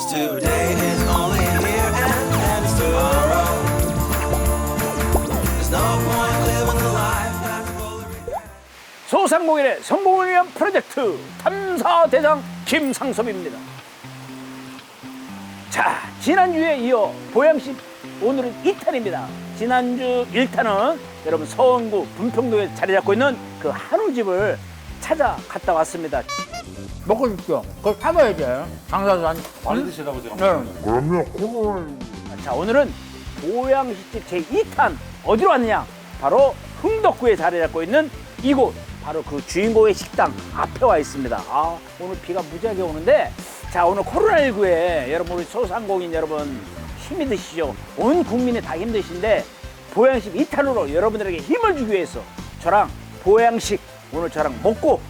Cause today is only here and it's tomorrow. There's no point living a life that's full of regret. 소상공인의 성공을 위한 프로젝트 탐사 대장 김상섭입니다. 자, 지난주에 이어 보양식 오늘은 2탄입니다. 지난주 1탄은 여러분 서원구 분평동에 자리 잡고 있는 그 한우집을 찾아 갔다 왔습니다. 먹고 싶죠? 그걸 사봐야 돼. 강사산. 많이 드시라고 제가 네. 그럼요. 그거는 자, 오늘은 보양식집 제2탄 어디로 왔느냐? 바로 흥덕구에 자리 잡고 있는 이곳 바로 그 주인공의 식당 앞에 와 있습니다. 아, 오늘 비가 무지하게 오는데 자, 오늘 코로나19에 여러분 우리 소상공인 여러분 힘이 드시죠? 온 국민이 다 힘드신데 보양식 2탄으로 여러분들에게 힘을 주기 위해서 저랑 보양식 오늘 저랑 먹고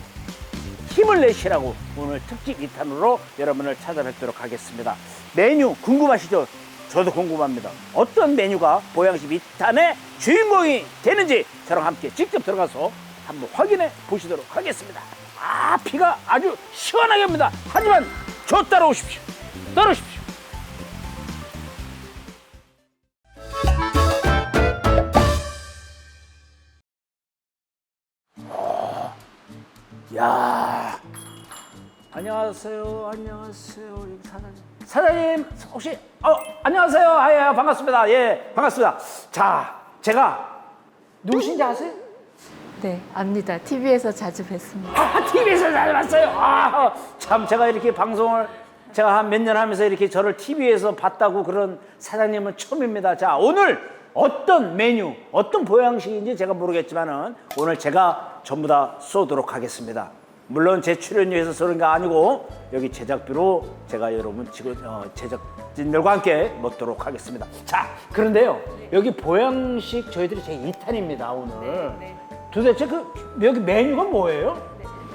힘을 내시라고 오늘 특집 2탄으로 여러분을 찾아뵙도록 하겠습니다. 메뉴 궁금하시죠? 저도 궁금합니다. 어떤 메뉴가 보양식 2탄의 주인공이 되는지 저랑 함께 직접 들어가서 한번 확인해 보시도록 하겠습니다. 아, 비가 아주 시원하게 옵니다. 하지만 저 따라오십시오. 따라오십시오. 야. 안녕하세요. 안녕하세요. 여기 사장님. 사장님 혹시 어 안녕하세요. 아, 예, 반갑습니다. 예 반갑습니다. 자 제가 누구신지 아세요? 네, 압니다. TV에서 자주 뵙습니다. 아 TV에서 잘 봤어요? 아 참 제가 이렇게 방송을 제가 한 몇 년 하면서 이렇게 저를 TV에서 봤다고 그런 사장님은 처음입니다. 자 오늘 어떤 메뉴 어떤 보양식인지 제가 모르겠지만은 오늘 제가 전부 다 쏘도록 하겠습니다 물론 제 출연료에서 쏘는 게 아니고 여기 제작비로 제가 여러분 지금 어, 제작진들과 함께 먹도록 하겠습니다. 자 그런데요 여기 보양식 저희들이 제 2탄입니다 오늘. 도대체 그 여기 메뉴가 뭐예요?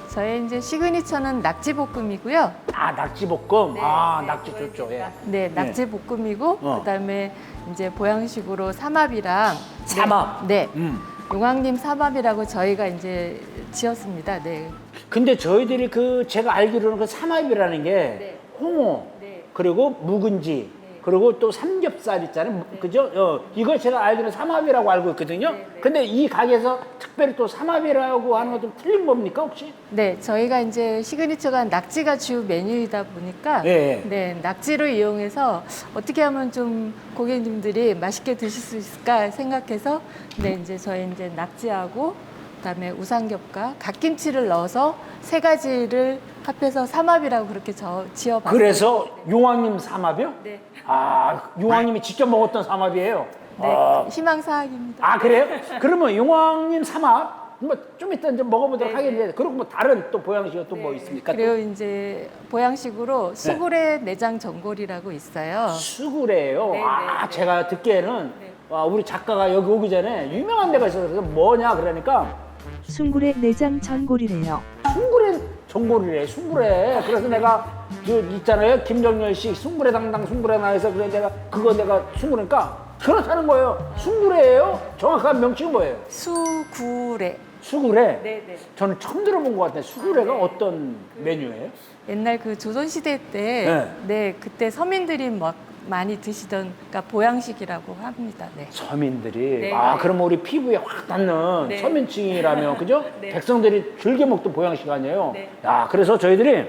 저의 이제 시그니처는 낙지볶음이고요. 아 낙지볶음. 아 낙지 좋죠. 예. 네, 낙지볶음이고 어. 그다음에 이제 보양식으로 삼합이랑 삼합. 네, 음. 용왕님 삼합이라고 저희가 이제 지었습니다. 네. 근데 저희들이 그 제가 알기로는 그 삼합이라는 게 홍어 네. 그리고 묵은지 그리고 또 삼겹살 있잖아요. 그죠? 어, 이걸 제가 알기로는 삼합이라고 알고 있거든요. 근데 이 가게에서 특별히 또 삼합이라고 하는 건좀 틀린 겁니까 혹시? 네, 저희가 이제 시그니처가 낙지가 주 메뉴이다 보니까 예. 네, 낙지를 이용해서 어떻게 하면 좀 고객님들이 맛있게 드실 수 있을까 생각해서 네, 이제 저희 이제 낙지하고 그다음에 우삼겹과 갓김치를 넣어서 세 가지를 합해서 삼합이라고 그렇게 저 지어봤어요. 그래서 용왕님 삼합이요? 네. 아, 용왕님이 직접 먹었던 삼합이에요. 네, 아, 희망 사항입니다. 아, 그래요? 그러면 용왕님 삼합 뭐 좀 이따 이제 먹어보도록 네, 하겠는데 그리고 뭐 다른 또 보양식은 또 뭐 있습니까? 또? 그리고 이제 보양식으로 수구레 내장 전골이라고 있어요. 수구레예요. 네, 아, 네, 네. 제가 듣기에는 와, 우리 작가가 여기 오기 전에 유명한 데가 있어서 그래서 뭐냐 그러니까 숭굴의 내장 전골이래요. 숭구레 전골이래 숭구레 그래서 내가 그 있잖아요. 김정열 씨 숭구레 당당 숭구레 나해서 그래 내가 그거 내가 숭구레니까 그렇다는 거예요. 숭구레예요? 정확한 명칭은 뭐예요? 수구레. 수구레? 네네. 저는 처음 들어본 것 같아요. 수구레가 어떤 메뉴예요? 옛날 그 조선 시대 때, 네. 네, 그때 서민들이 막 많이 드시던, 그러니까 보양식이라고 합니다. 네. 서민들이 네, 아 네. 그럼 우리 피부에 확 닿는 네. 서민층이라면 그죠 네. 백성들이 즐겨 먹던 보양식 아니에요 네. 야 그래서 저희들이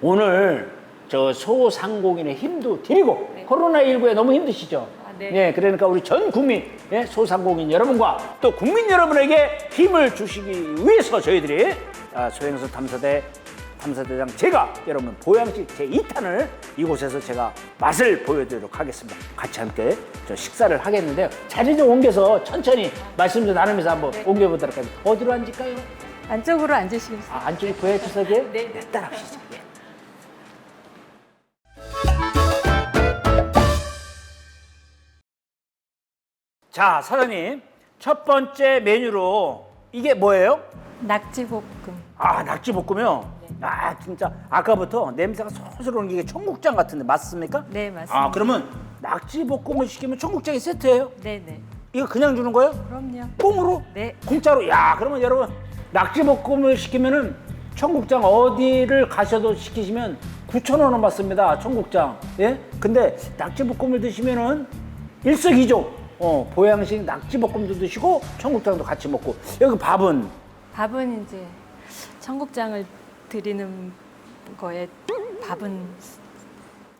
오늘 저 소상공인의 힘도 드리고 코로나 19에 너무 힘드시죠 아, 네. 예 그러니까 우리 전 국민 예, 소상공인 여러분과 또 국민 여러분에게 힘을 주시기 위해서 저희들이 아, 소행성 탐사대 탐사대장 제가 여러분 보양식 제 2탄을 이곳에서 제가 맛을 보여드리도록 하겠습니다. 같이 함께 저 식사를 하겠는데요. 자리 좀 옮겨서 천천히 말씀 좀 나누면서 한번 옮겨보도록 하겠습니다. 어디로 앉을까요? 안쪽으로 앉으시겠습니다. 아, 안쪽이 구해 주석에 네. 네, 따라오시죠. 예. 자, 사장님. 첫 번째 메뉴로 이게 뭐예요? 낙지볶음. 아, 낙지 볶음이요? 아, 진짜 아까부터 냄새가 솔솔 오는 게 청국장 같은데 맞습니까? 네, 맞습니다. 아, 그러면 낙지 볶음을 시키면 청국장이 세트예요? 네 네. 이거 그냥 주는 거예요? 그럼요. 꽁으로? 네. 공짜로? 야, 그러면 여러분 낙지 볶음을 시키면은 청국장 어디를 가셔도 시키시면 9,000원 받습니다. 청국장. 예? 근데 낙지 볶음을 드시면은 일석이조. 어, 보양식 낙지 볶음도 드시고 청국장도 같이 먹고. 여기 밥은 밥은 이제 청국장을 드리는 거에 밥은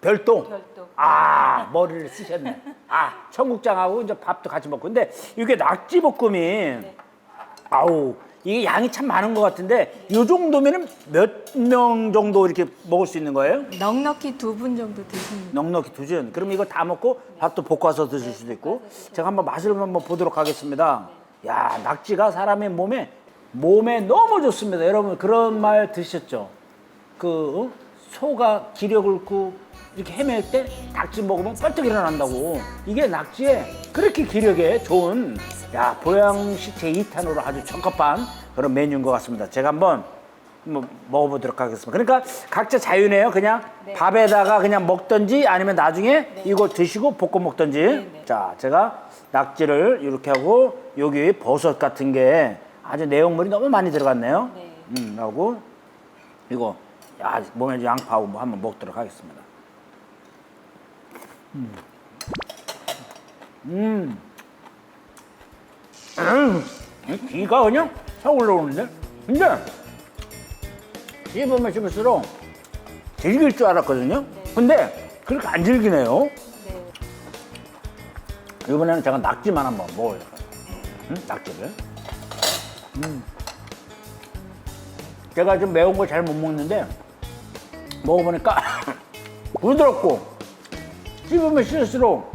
별도. 별도. 아, 머리를 쓰셨네. 아, 청국장하고 이제 밥도 같이 먹고. 근데 이게 낙지 볶음이 아우, 이게 양이 참 많은 것 같은데 이 정도면은 몇 명 정도 이렇게 먹을 수 있는 거예요? 넉넉히 두 분 정도 드십니다. 넉넉히 두 전. 그럼 이거 다 먹고 밥도 볶아서 드실 수도 있고. 제가 한번 맛을 한번 보도록 하겠습니다. 야, 낙지가 사람의 몸에 몸에 너무 좋습니다. 여러분 그런 말 드셨죠? 그 어? 소가 기력을 잃고 이렇게 헤맬 때 낙지 먹으면 뻘떡 일어난다고. 이게 낙지에 그렇게 기력에 좋은 야 보양식 제2탄으로 아주 적합한 그런 메뉴인 것 같습니다. 제가 한번 한번 먹어보도록 하겠습니다. 그러니까 각자 자유네요. 그냥 밥에다가 그냥 먹든지 아니면 나중에 이거 드시고 볶아 먹든지. 네. 자, 제가 낙지를 이렇게 하고 여기 버섯 같은 게 아주 내용물이 너무 많이 들어갔네요. 네. 음, 하고 이거 야, 몸에 양파하고 뭐 한번 먹도록 하겠습니다. 음. 음. 음. 귀가 그냥 차 올라오는데? 근데 씹으면 씹을수록 질길 줄 알았거든요. 근데 그렇게 안 질기네요. 네. 이번에는 제가 낙지만 한번 먹어요. 음? 낙지를. 음. 제가 좀 매운 거잘못 먹는데 먹어보니까 부드럽고 씹으면 씹을수록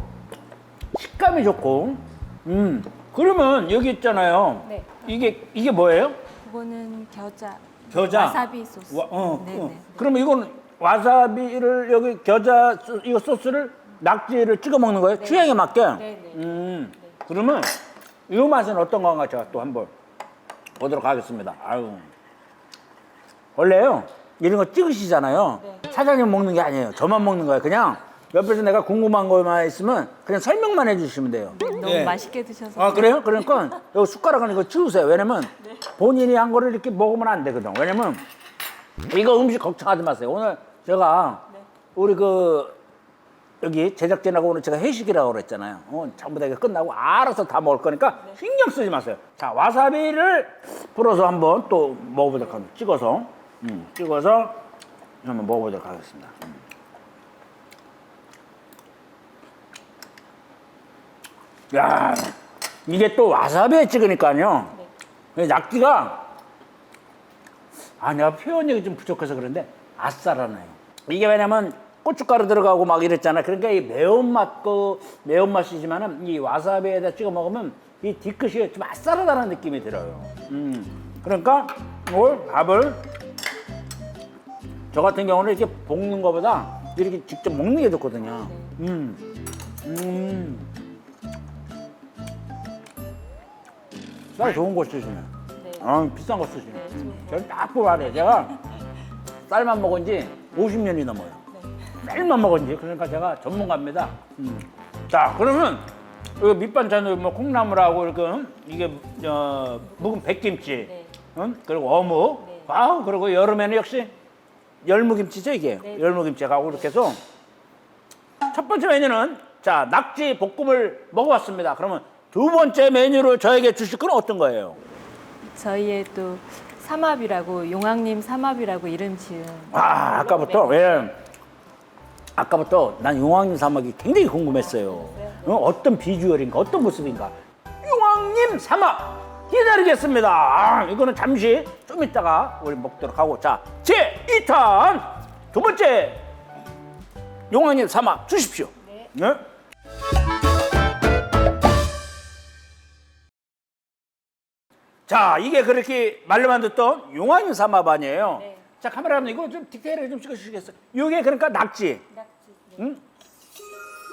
식감이 좋고 음 그러면 여기 있잖아요. 네. 이게 이게 뭐예요? 그거는 겨자. 겨자. 와사비 소스. 와, 어, 네, 어. 네. 그러면 이건 와사비를 여기 겨자 소, 이거 소스를 낙지를 찍어 먹는 거예요? 취향에 맞게. 네, 네. 음. 그러면 이 맛은 어떤 건가 제가 또 한번 보도록 하겠습니다. 아유. 원래요 이런 거 찍으시잖아요. 네. 사장님 먹는 게 아니에요. 저만 먹는 거예요. 그냥 옆에서 내가 궁금한 거만 있으면 그냥 설명만 해주시면 돼요. 너무 예. 맛있게 드셔서. 아 그래요? 그러니까 여기 숟가락은 이거 치우세요. 왜냐면 네. 본인이 한 거를 이렇게 먹으면 안 되거든. 왜냐면 이거 음식 걱정하지 마세요. 오늘 제가 네. 우리 그 여기 제작진하고 오늘 제가 회식이라고 그랬잖아요. 어, 전부 다 이거 끝나고 알아서 다 먹을 거니까 네. 신경 쓰지 마세요. 자 와사비를 풀어서 한번 또 먹어보도록 합니다. 찍어서 음, 찍어서 한번 먹어보도록 하겠습니다. 음. 야 이게 또 와사비에 찍으니까요. 이 낙지가 아 내가 표현력이 좀 부족해서 그런데 아싸라네요. 이게 왜냐면 고춧가루 들어가고 막 이랬잖아. 그러니까 이 매운맛 그 매운맛이지만은 이 와사비에다 찍어 먹으면 이 뒤끝이 좀 아싸라다는 느낌이 들어요. 음. 그러니까 이걸 밥을 저 같은 경우는 이렇게 볶는 것보다 이렇게 직접 먹는 게 좋거든요. 음. 음. 쌀 좋은 거 쓰시네. 네. 아, 비싼 거 쓰시네. 네. 저는 딱 뽑아야 제가 쌀만 먹은 지 50년이 넘어요. 쌀만 먹은 지. 그러니까 제가 전문가입니다. 음. 자, 그러면 이 밑반찬으로 뭐 콩나물하고 이렇게 이게 어, 묵은 백김치, 네. 응? 그리고 어묵, 네. 아우 그리고 여름에는 역시 열무김치죠 이게 네. 열무김치하고 이렇게 해서 첫 번째 메뉴는 자 낙지 볶음을 먹어봤습니다. 그러면 두 번째 메뉴로 저에게 주실 건 어떤 거예요? 저희의 또 삼합이라고 용왕님 삼합이라고 이름 지은. 아, 아까부터 왜 아까부터 난 용왕님 사막이 굉장히 궁금했어요. 어, 어떤 비주얼인가, 어떤 모습인가. 용왕님 사막 기다리겠습니다. 아, 이거는 잠시 좀 이따가 우리 먹도록 하고 자, 제 2탄 두 번째 용왕님 사막 주십시오. 네. 자, 이게 그렇게 말로만 듣던 용왕님 삼합 아니에요. 네. 자, 카메라맨 이거 좀 디테일하게 좀 찍어주시겠어요? 이게 그러니까 낙지. 응?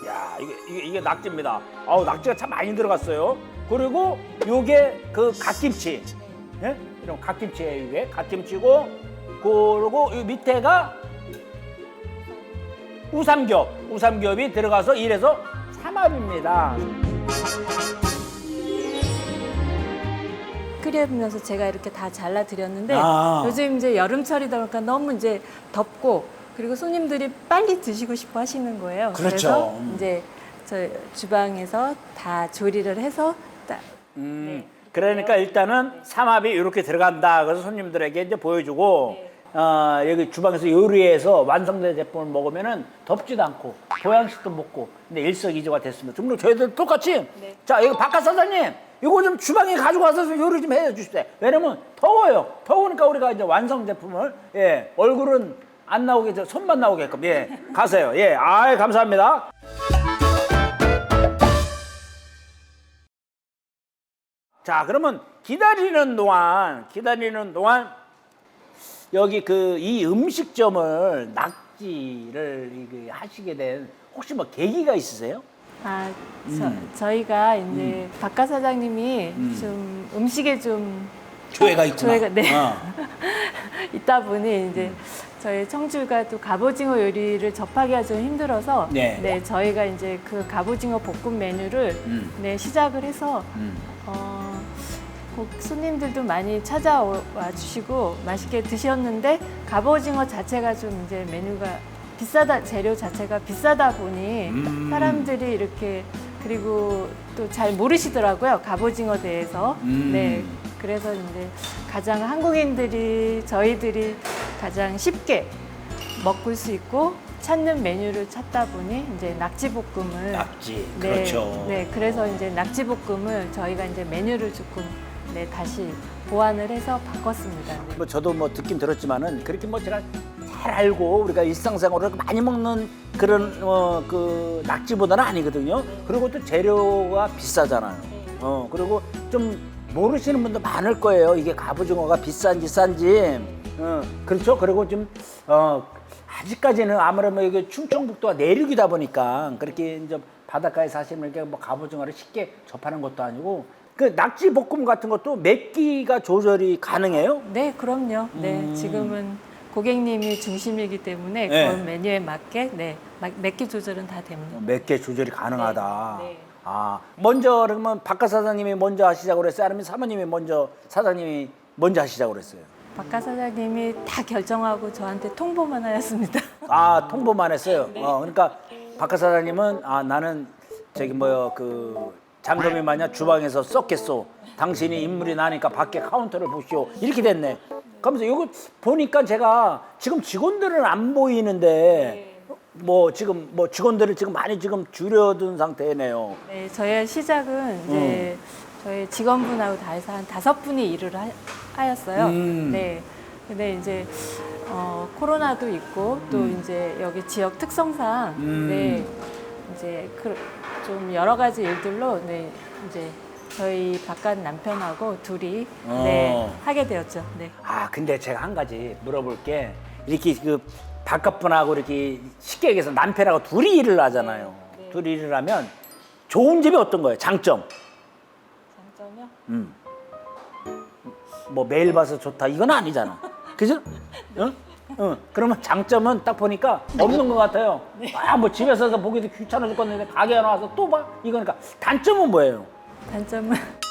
야, 이게, 이게, 이게 낙지입니다. 아우, 낙지가 참 많이 들어갔어요. 그리고 요게 그 갓김치. 예? 이런 갓김치예요, 이게. 갓김치고, 그리고 이 밑에가 우삼겹. 우삼겹이 들어가서 이래서 삼합입니다. 끓여면서 제가 이렇게 다 잘라 드렸는데 아. 요즘 이제 여름철이다 보니까 너무 이제 덥고 그리고 손님들이 빨리 드시고 싶어 하시는 거예요. 그렇죠. 그래서 음. 이제 저 주방에서 다 조리를 해서 딱 음, 그러니까 일단은 삼합이 이렇게 들어간다. 그래서 손님들에게 이제 보여주고, 어, 여기 주방에서 요리해서 완성된 제품을 먹으면은 덥지도 않고, 보양식도 먹고, 근데 일석이조가 됐습니다. 등록 저희들 똑같이. 자, 이거 바깥 사장님, 이거 좀 주방에 좀 요리 좀 해 주십시오. 왜냐면 더워요. 더우니까 우리가 이제 완성 제품을, 예, 얼굴은 안 나오게, 저 손만 나오게끔, 예, 가세요. 예, 아이, 감사합니다. 자, 그러면 기다리는 동안, 기다리는 동안 여기 그 이 음식점을 낙지를 하시게 된 혹시 뭐 계기가 있으세요? 아, 저, 음. 저희가 이제 박가 사장님이 좀 음식에 좀 조예가 있구나. 조예가- 네. 어. 있다 보니 이제 저희 청주가 또 갑오징어 요리를 접하기가 좀 힘들어서 네. 저희가 이제 그 갑오징어 볶음 메뉴를 음. 네, 시작을 해서 음. 어, 고- 손님들도 많이 찾아와 주시고 맛있게 드셨는데 갑오징어 자체가 좀 이제 메뉴가 비싸다 재료 자체가 비싸다 보니 음. 사람들이 이렇게 그리고 또 잘 모르시더라고요 갑오징어 대해서 음. 네 그래서 이제 가장 한국인들이 저희들이 가장 쉽게 먹을 수 있고 찾는 메뉴를 찾다 보니 이제 낙지볶음을 낙지. 네, 그렇죠. 네, 그래서 이제 낙지볶음을 저희가 이제 메뉴를 조금 네, 다시 보완을 해서 바꿨습니다. 네. 뭐 저도 뭐 듣긴 들었지만은 그렇게 뭐 제가 잘 알고 우리가 일상생활을 많이 먹는 그런 어 그 낙지보다는 아니거든요. 그리고 또 재료가 비싸잖아요. 어 그리고 좀 모르시는 분도 많을 거예요. 이게 갑오징어가 비싼지 싼지. 어 그렇죠. 그리고 좀 어 아직까지는 아무래도 이게 충청북도가 내륙이다 보니까 그렇게 이제 바닷가에 사시면 이렇게 뭐 갑오징어를 쉽게 접하는 것도 아니고 그 낙지 볶음 같은 것도 맵기가 조절이 가능해요? 네, 그럼요. 네, 음. 지금은 고객님이 중심이기 때문에 네. 그런 메뉴에 맞게 네, 막- 맵기 조절은 다 됩니다. 몇 개 조절이 가능하다. 네, 네. 아 먼저 그러면 박가 사장님이 먼저 하시자고 그랬어요? 아니면 사모님이 먼저 사장님이 먼저 하시자고 그랬어요? 박가 사장님이 다 결정하고 저한테 통보만 하였습니다. 아 통보만 했어요. 네. 어, 그러니까 박가 사장님은 아 나는 저기 뭐야 그 장금이 마냥 주방에서 썩겠소. 당신이 인물이 나니까 밖에 카운터를 보시오. 이렇게 됐네. 그러면서 이거 보니까 제가 지금 직원들은 안 보이는데 뭐 지금 뭐 직원들을 지금 많이 지금 줄여둔 상태네요. 네, 저희 시작은 이제 음. 저희 직원분하고 다 해서 한 다섯 분이 일을 하, 하였어요. 음. 네. 근데 이제 어, 코로나도 있고 또 이제 여기 지역 특성상 음. 네, 이제 그, 좀 여러 가지 일들로 네, 이제 저희 바깥 남편하고 둘이 어. 네, 하게 되었죠. 네. 아 근데 제가 한 가지 물어볼 게 이렇게 그 바깥분하고 이렇게 쉽게 얘기해서 남편하고 둘이 일을 하잖아요. 둘이 일을 하면 좋은 점이 어떤 거예요? 장점. 장점이요? 음. 뭐 매일 봐서 좋다 이건 아니잖아. 그죠? 응? 응. 그러면 장점은 딱 보니까 없는 것 같아요. 아, 뭐 집에서 보기도 귀찮아 죽겠는데 가게에 나와서 또 봐? 이거니까 단점은 뭐예요? 단점은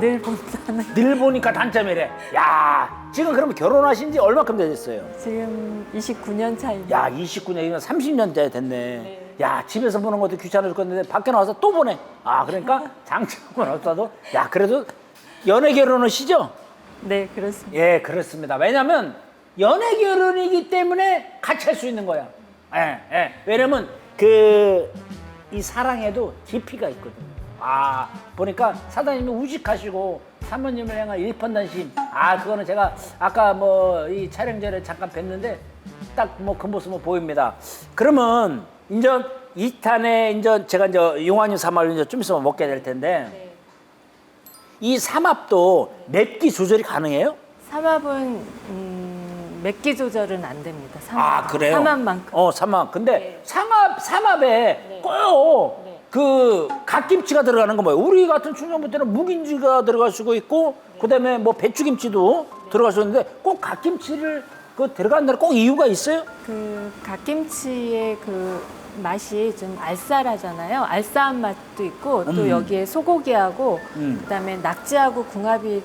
늘 본다는 늘 보니까 단점이래. 야, 지금 그러면 결혼하신 지 얼마큼 되셨어요? 지금 29년 차입니다. 야, 29년이면 30년째 됐네. 야, 집에서 보는 것도 귀찮아 죽겠는데 밖에 나와서 또 보네. 아, 그러니까 장점은 없어도 야, 그래도 연애 결혼은 시죠? 네, 그렇습니다. 예, 그렇습니다. 왜냐면 연애 결혼이기 때문에 같이 할 수 있는 거야. 예, 예. 왜냐면 그 이 사랑에도 깊이가 있거든. 아, 보니까 사장님이 우직하시고 사모님을 향한 일편단심. 아, 그거는 제가 아까 뭐 이 촬영 전에 잠깐 뵀는데 딱 뭐 그 모습은 보입니다. 그러면 이제 이탄에 이제 제가 이제 용환유 삼합을 이제 좀 있으면 먹게 될 텐데 이 삼합도 맵기 조절이 가능해요? 삼합은 음, 맵기 조절은 안 됩니다. 삼합. 아 그래요? 삼합만큼. 어 삼합. 근데 네. 삼합 삼합에 꼭 네. 그 갓김치가 들어가는 거 뭐예요? 우리 같은 충청도때는 무김치가 들어갈 수가 있고 그다음에 뭐 배추김치도 들어갈 수 있는데 꼭 갓김치를 그 들어간다는 꼭 이유가 있어요? 그 갓김치의 그 맛이 좀 알싸하잖아요. 알싸한 맛도 있고 또 음. 여기에 소고기하고 음. 그다음에 낙지하고 궁합이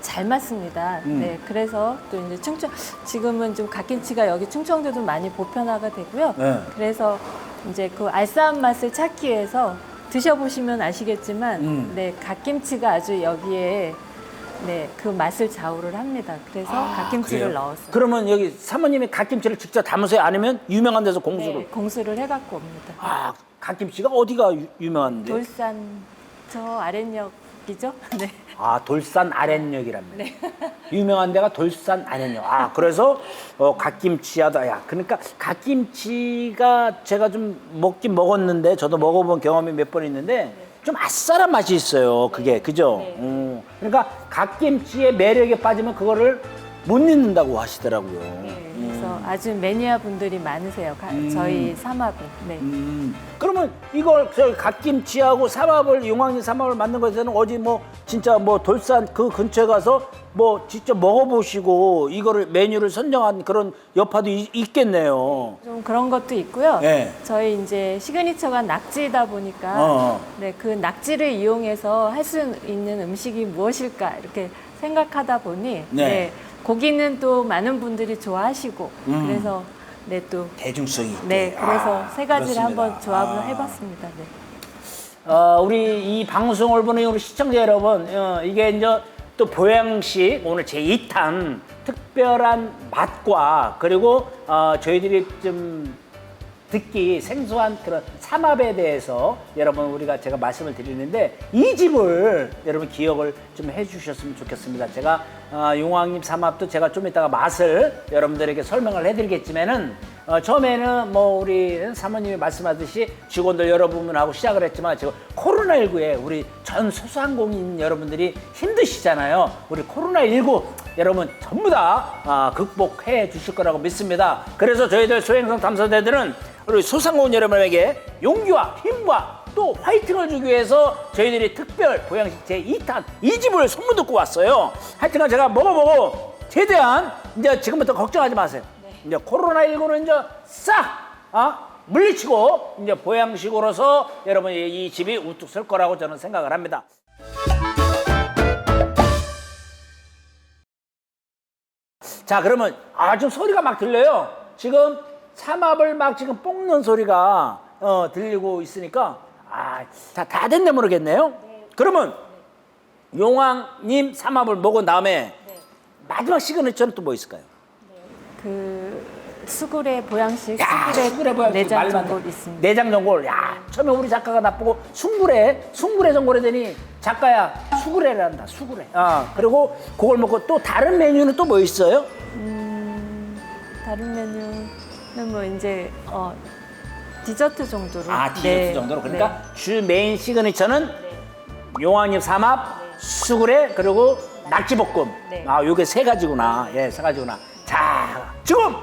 잘 맞습니다. 음. 네, 그래서 또 이제 충청 지금은 좀 갓김치가 여기 충청도도 많이 보편화가 되고요. 네. 그래서 이제 그 알싸한 맛을 찾기 위해서 드셔보시면 아시겠지만, 음. 네, 갓김치가 아주 여기에 네, 그 맛을 좌우를 합니다. 그래서 갓김치를 아, 그래요? 넣었어요. 그러면 여기 사모님이 갓김치를 직접 담으세요? 아니면 유명한 데서 공수로? 네, 공수를 해갖고 옵니다. 아, 갓김치가 어디가 유, 유명한데? 돌산 저 아랫역이죠? 네. 아, 돌산 아랫역이랍니다. 유명한 데가 돌산 아랫역. 아, 그래서 어, 갓김치하다. 야, 그러니까 갓김치가 제가 좀 먹긴 먹었는데 저도 먹어본 경험이 몇 번 있는데 좀 아싸란 맛이 있어요. 그게 그죠? 네. 음. 그러니까 갓김치의 매력에 빠지면 그거를 못 잊는다고 하시더라고요. 네, 그래서 아주 매니아 분들이 많으세요. 가- 저희 삼합은. 네. 음. 그러면 이걸 저희 갓김치하고 삼합을 용왕리 삼합을 만든 것에 는 어디 뭐 진짜 뭐 돌산 그 근처에 가서 뭐 직접 먹어보시고 이거를 메뉴를 선정한 그런 여파도 있, 있겠네요. 좀 그런 것도 있고요. 네. 저희 이제 시그니처가 낙지이다 보니까 어. 네, 그 낙지를 이용해서 할 수 있는 음식이 무엇일까 이렇게 생각하다 보니 네. 네. 고기는 또 많은 분들이 좋아하시고 음. 그래서 네 또 대중성이 있게. 네, 그래서 아, 세 가지를 그렇습니다. 한번 조합을 아. 해봤습니다. 네. 어, 우리 이 방송을 보는 우리 시청자 여러분, 어, 이게 이제 또 보양식 오늘 제 2탄 특별한 맛과 그리고 어, 저희들이 좀 듣기 생소한 그런 삼합에 대해서 여러분 우리가 제가 말씀을 드리는데 이 집을 여러분 기억을 좀 해주셨으면 좋겠습니다. 제가 어, 용왕님 삼합도 제가 좀 이따가 맛을 여러분들에게 설명을 해드리겠지만은 어, 처음에는 뭐 우리 사모님이 말씀하듯이 직원들 여러분하고 시작을 했지만 지금 코로나19에 우리 전 소상공인 여러분들이 힘드시잖아요. 우리 코로나19 여러분 전부 다 아, 극복해 주실 거라고 믿습니다. 그래서 저희들 소행성 탐사대들은 우리 소상공인 여러분에게 용기와 힘과 또 화이팅을 주기 위해서 저희들이 특별 보양식 제 2탄 이 집을 소문 듣고 왔어요. 하여튼간 제가 먹어보고 최대한 이제 지금부터 걱정하지 마세요. 이제 코로나19는 이제 싹 아, 물리치고 이제 보양식으로서 여러분 이, 이 집이 우뚝 설 거라고 저는 생각을 합니다. 자 그러면 아좀 소리가 막 들려요. 지금 삼합을 막 지금 볶는 소리가 어, 들리고 있으니까 아자 다 됐네 모르겠네요. 그러면 용왕님 삼합을 먹은 다음에 마지막 시그니처는 또 뭐 있을까요? 그 수구레 보양식 야, 수구레, 보양식 내장 말만 전골 돼. 있습니다. 내장 전골. 야, 처음에 우리 작가가 나쁘고 숭구레, 숭구레 전골에 되니 작가야 수구레란다. 수구레. 아, 그리고 그걸 먹고 또 다른 메뉴는 또 뭐 있어요? 다른 메뉴는 뭐 이제 어, 디저트 정도로. 아, 디저트 네, 정도로. 그러니까 주 메인 시그니처는 용왕님 삼합, 수구레, 그리고 낙지볶음. 네. 아, 요게 세 가지구나. 예, 세 가지구나. 자, 지금!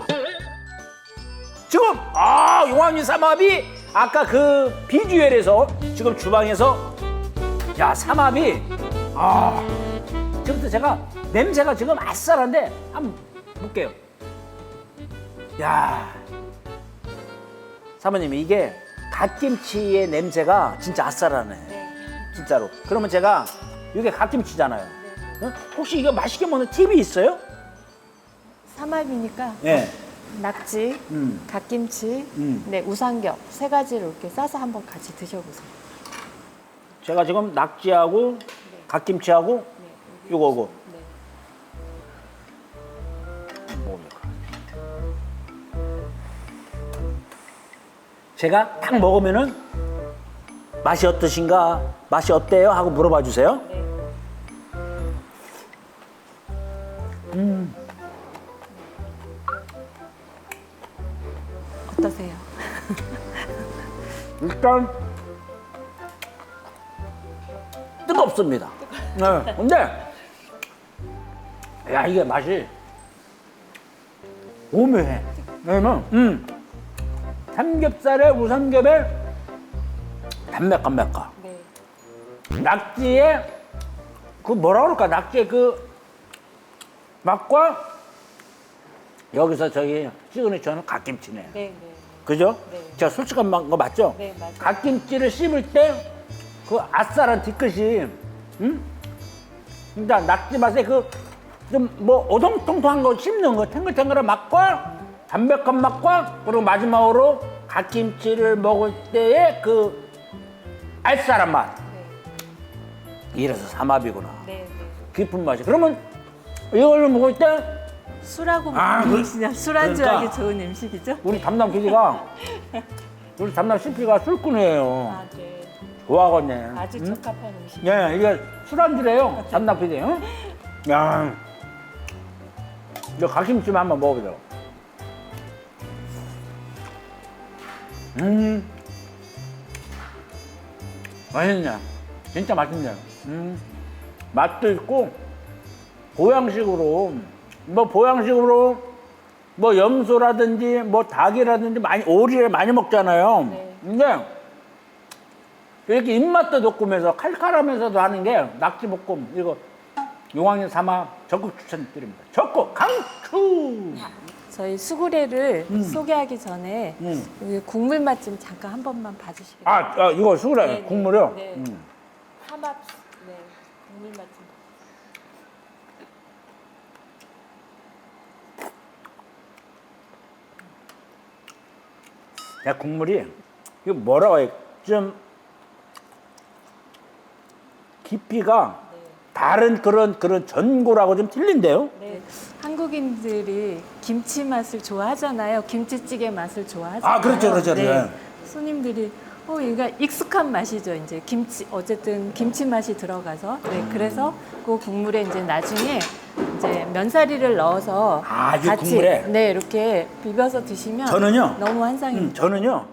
지금! 아, 용왕님 삼합이 아까 그 비주얼에서 지금 주방에서 야, 삼합이 아, 지금부터 제가 냄새가 지금 아싸한데 한번 볼게요. 야, 사모님 이게 갓김치의 냄새가 진짜 아싸라네. 진짜로. 그러면 제가 이게 갓김치잖아요. 어? 혹시 이거 맛있게 먹는 팁이 있어요? 삼합이니까 예. 낙지, 음. 갓김치, 음. 네 우삼겹 세 가지를 이렇게 싸서 한번 같이 드셔보세요. 제가 지금 낙지하고 갓김치하고 요거고 네. 제가 딱 먹으면은 맛이 어떠신가, 맛이 어때요? 하고 물어봐 주세요. 네. 일단 뜨겁습니다. 네. 근데 야 이게 맛이 오묘해. 왜냐면 음 삼겹살에 우삼겹에 담백함백하. 네. 낙지의 그 뭐라 그럴까 낙지의 그 맛과 여기서 저기 시그니처는 갓김치네. 네, 네. 그죠? 네. 제가 솔직한 거 맞죠? 네, 맞아요. 갓김치를 씹을 때 그 아싸란 뒤끝이 음? 진짜 낙지 맛에 그 좀 뭐 오동통통한 거 씹는 거 탱글탱글한 맛과 담백한 맛과 그리고 마지막으로 갓김치를 먹을 때의 그 알싸한 맛. 이래서 삼합이구나. 네, 네. 깊은 맛이. 그러면 이걸 먹을 때 술하고 아, 먹으면 그- 그냥 술안주하기 그러니까. 좋은 음식이죠? 우리 담당 PD가 우리 담당 CP가 술꾼이에요. 아, 네. 좋아하겠네. 아주 응? 적합한 음식. 예, 이게 술안주래요. 담당 PD. 응? 야, 이거 갓김치 한번 먹어보자. 음, 맛있네. 진짜 맛있네. 음, 맛도 있고 보양식으로 뭐 보양식으로 뭐 염소라든지 뭐 닭이라든지 많이 오리를 많이 먹잖아요. 네. 근데 이렇게 입맛도 돋구면서 칼칼하면서도 하는 게 낙지볶음 이거 용왕님 삼아 적극 추천드립니다. 적극 강추. 저희 수구레를 음. 소개하기 전에 음. 여기 국물 맛 좀 잠깐 한 번만 봐주시겠어요? 아, 아 이거 수그레 네, 네. 국물이요. 네. 음. 삼합 네 국물 맛 좀. 야 국물이 이거 뭐라고 해? 좀 깊이가 다른 그런 그런 전골하고 좀 틀린데요? 네, 한국인들이 김치 맛을 좋아하잖아요. 김치찌개 맛을 좋아하잖아요. 아, 그렇죠, 그렇죠, 네. 그렇죠. 손님들이 어, 이거 익숙한 맛이죠. 이제 김치 어쨌든 김치 맛이 들어가서 네, 그래서 그 국물에 이제 나중에 이제 면사리를 넣어서 아, 이 같이 국물에? 네 이렇게 비벼서 드시면 저는요? 너무 음, 환상입니다. 저는요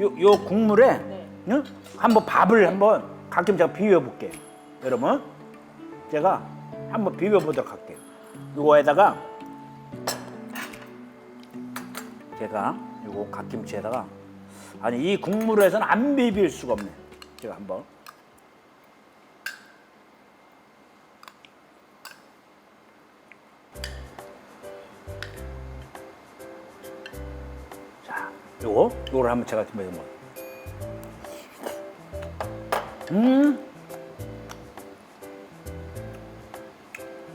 요, 요 국물에 네. 응? 한번 밥을 한번 가끔 제가 비벼 볼게요. 여러분 제가 한번 비벼 보도록 할게요. 요거에다가 제가 요거 갓김치에다가 아니 이 국물에서는 안 비빌 수가 없네. 제가 한번 자, 요거 요거를 한번 제가 좀 해보. 음.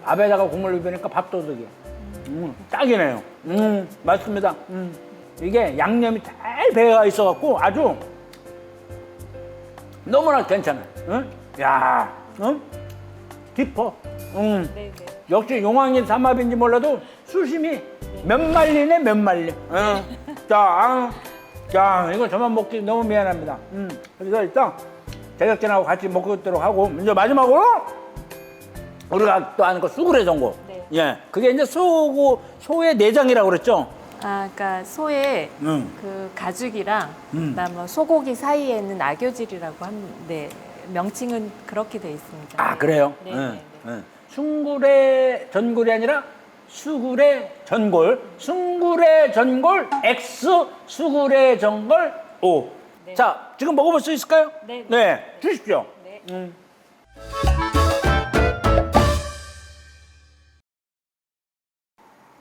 밥에다가 국물 비비니까 밥도둑이야. 음, 딱이네요. 음, 맛있습니다. 음. 이게 양념이 잘 배가 있어갖고 아주 너무나 괜찮아요. 응? 야, 응? 깊어. 음. 네, 네. 역시 용왕님 삼합인지 몰라도 수심이 몇 말리네 몇 말리. 응. 자, 아, 자 이거 저만 먹기 너무 미안합니다. 음. 그래서 일단 제작진하고 같이 먹도록 하고 이제 마지막으로 우리가 또 아는 거 수구레 전골. 네. 예, 그게 이제 소고 소의 내장이라고 그랬죠. 아, 그러니까 소의 응. 그 가죽이랑 음. 그다음 뭐 소고기 사이에 있는 악교질이라고 하는데 명칭은 그렇게 돼 있습니다. 아 그래요? 네, 응, 네, 응. 숭구레 전골이 아니라 수구레 전골, 숭구레 전골 X 수구레 전골 O. 네. 자 지금 먹어볼 수 있을까요? 네, 네. 네, 주십시오. 네. 음.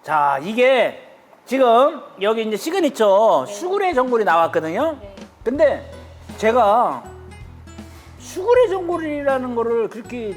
자 이게 지금 여기 이제 시그니처 수구레 전골이 나왔거든요. 네. 근데 제가 수구레 전골이라는 거를 그렇게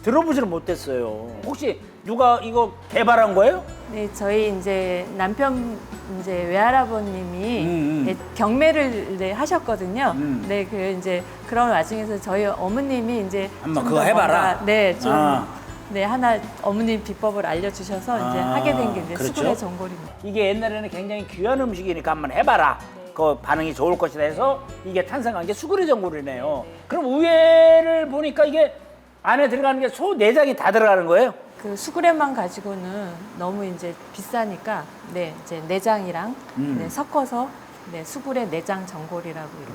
들어보지는 못했어요. 혹시 누가 이거 개발한 거예요? 네, 저희 이제 남편 이제 외할아버님이 음, 음. 네, 경매를 네, 하셨거든요. 음. 네, 그 이제 그런 와중에서 저희 어머님이 이제 한번 좀 그거 더 해봐라. 뭔가, 네, 좀 아. 네, 하나 어머님 비법을 알려주셔서 이제 아, 하게 된 게 이제 그렇죠? 수구레 전골입니다. 이게 옛날에는 굉장히 귀한 음식이니까 한번 해봐라. 네. 그 반응이 좋을 것이다 해서 이게 탄생한 게 수구레 전골이네요. 그럼 우회를 보니까 이게 안에 들어가는 게 소 내장이 다 들어가는 거예요? 그 수구레만 가지고는 너무 이제 비싸니까 네, 이제 내장이랑 음. 네, 섞어서 네, 수구레 내장 전골이라고 이렇게.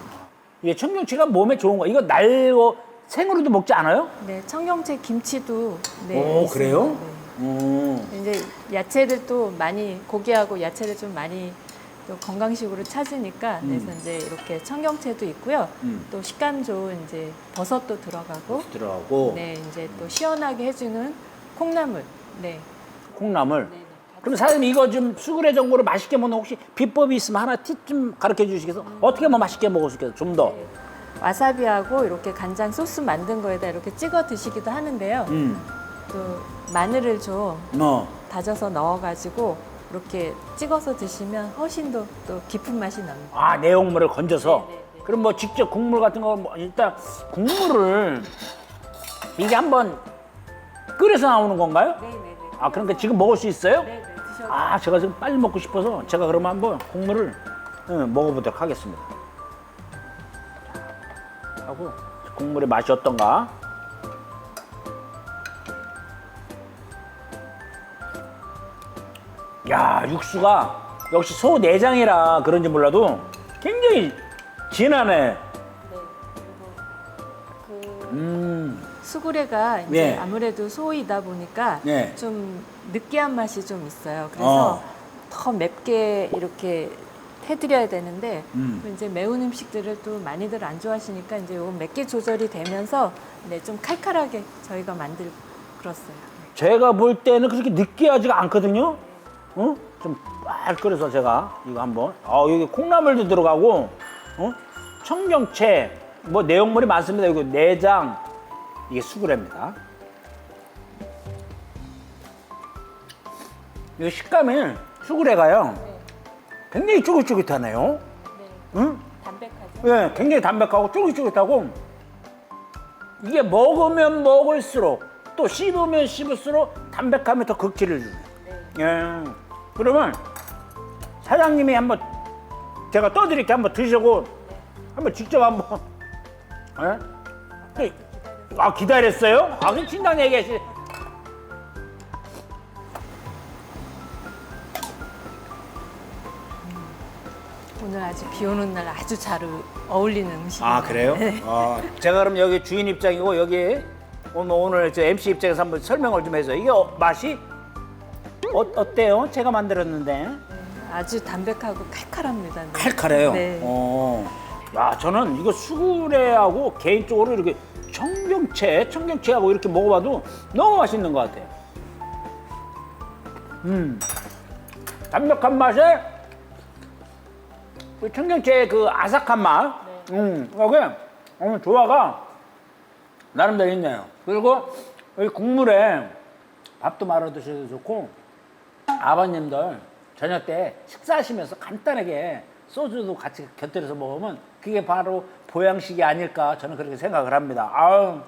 이게 청경채가 몸에 좋은 거. 이거 날고 생으로도 먹지 않아요? 네, 청경채 김치도 네, 오, 있습니다. 그래요? 네. 음. 이제 야채를 또 많이 고기하고 야채를 좀 많이 또 건강식으로 찾으니까 음. 그래서 이제 이렇게 청경채도 있고요. 음. 또 식감 좋은 이제 버섯도 들어가고 들어가고 네, 이제 또 시원하게 해주는 콩나물. 네. 콩나물. 네, 네. 그럼 사장님 이거 좀 수구레 전골을 맛있게 먹는 혹시 비법이 있으면 하나 팁 좀 가르쳐 주시겠어요? 어떻게 하면 맛있게 먹을 수 있겠어요? 좀 더. 네. 와사비하고 이렇게 간장 소스 만든 거에다 이렇게 찍어 드시기도 하는데요. 음. 또 마늘을 좀 어. 다져서 넣어가지고 이렇게 찍어서 드시면 훨씬 더 또 깊은 맛이 납니다. 아 내용물을 건져서 네, 네, 네. 그럼 뭐 직접 국물 같은 거 뭐 일단 국물을 이게 한번 끓여서 나오는 건가요? 네네네. 아 그러니까 지금 먹을 수 있어요? 네네 드셔도 아 제가 지금 빨리 먹고 싶어서 제가 그러면 한번 국물을 응, 먹어보도록 하겠습니다. 자, 하고 국물의 맛이 어떤가? 야 육수가 역시 소 내장이라 그런지 몰라도 굉장히 진하네. 네. 그 음, 수구레가 이제 네. 아무래도 소이다 보니까 네. 좀 느끼한 맛이 좀 있어요. 그래서 어. 더 맵게 이렇게 해드려야 되는데 음. 또 이제 매운 음식들을 또 많이들 안 좋아하시니까 이제 요 맵게 조절이 되면서 네, 좀 칼칼하게 저희가 만들 그렇어요. 제가 볼 때는 그렇게 느끼하지가 않거든요. 어? 좀빨 끓여서 제가 이거 한번. 아 여기 콩나물도 들어가고, 어? 청경채, 뭐 내용물이 많습니다. 이거 내장, 이게 수구레입니다. 이 식감이 수구레가요. 굉장히 쫄깃쫄깃하네요. 응? 담백하죠? 예, 굉장히 담백하고 쫄깃쫄깃하고 이게 먹으면 먹을수록 또 씹으면 씹을수록 담백함이 더 극치를 주네. 예. 그러면 사장님이 한번 제가 떠드릴게 한번 드시고 한번 직접 한번 예? 그- 아 기다렸어요? 아 그럼 진작 얘기하시. 오늘 아주 비 오는 날 아주 잘 어울리는 음식이에요. 아 그래요? 네. 아, 제가 그럼 여기 주인 입장이고 여기 오늘 오늘 저 MC 입장에서 한번 설명을 좀 해서 이게 어- 맛이 어, 어때요? 제가 만들었는데 아주 담백하고 칼칼합니다. 네. 칼칼해요. 네. 어. 야 저는 이거 수구레하고 개인적으로 이렇게 청경채, 청경채하고 이렇게 먹어봐도 너무 맛있는 것 같아요. 음, 담백한 맛에 그 청경채의 그 아삭한 맛, 음, 이게 오늘 조화가 나름대로 있네요. 그리고 이 국물에 밥도 말아 드셔도 좋고 아버님들 저녁 때 식사하시면서 간단하게 소주도 같이 곁들여서 먹으면 그게 바로 보양식이 아닐까 저는 그렇게 생각을 합니다. 아우.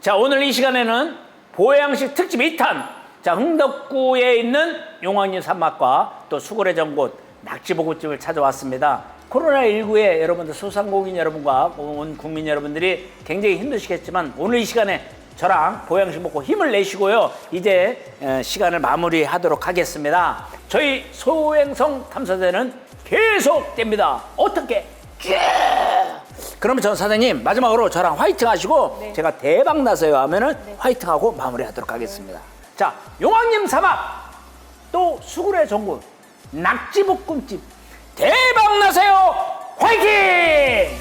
자 오늘 이 시간에는 보양식 특집 2탄 자 흥덕구에 있는 용왕리 산막과 또 수고래 전곳 낙지볶음집을 찾아왔습니다. 코로나19에 여러분들 소상공인 여러분과 온 국민 여러분들이 굉장히 힘드시겠지만 오늘 이 시간에 저랑 보양식 먹고 힘을 내시고요. 이제 에, 시간을 마무리하도록 하겠습니다. 저희 소행성 탐사대는 계속됩니다. 어떻게? 쭉! 그러면 전 사장님 마지막으로 저랑 화이팅 하시고 제가 대박 나서요 하면은 화이팅 하고 마무리하도록 하겠습니다. 자, 용왕님 사막 또 수구레 전군 낙지볶음집. 대박 나세요! 화이팅!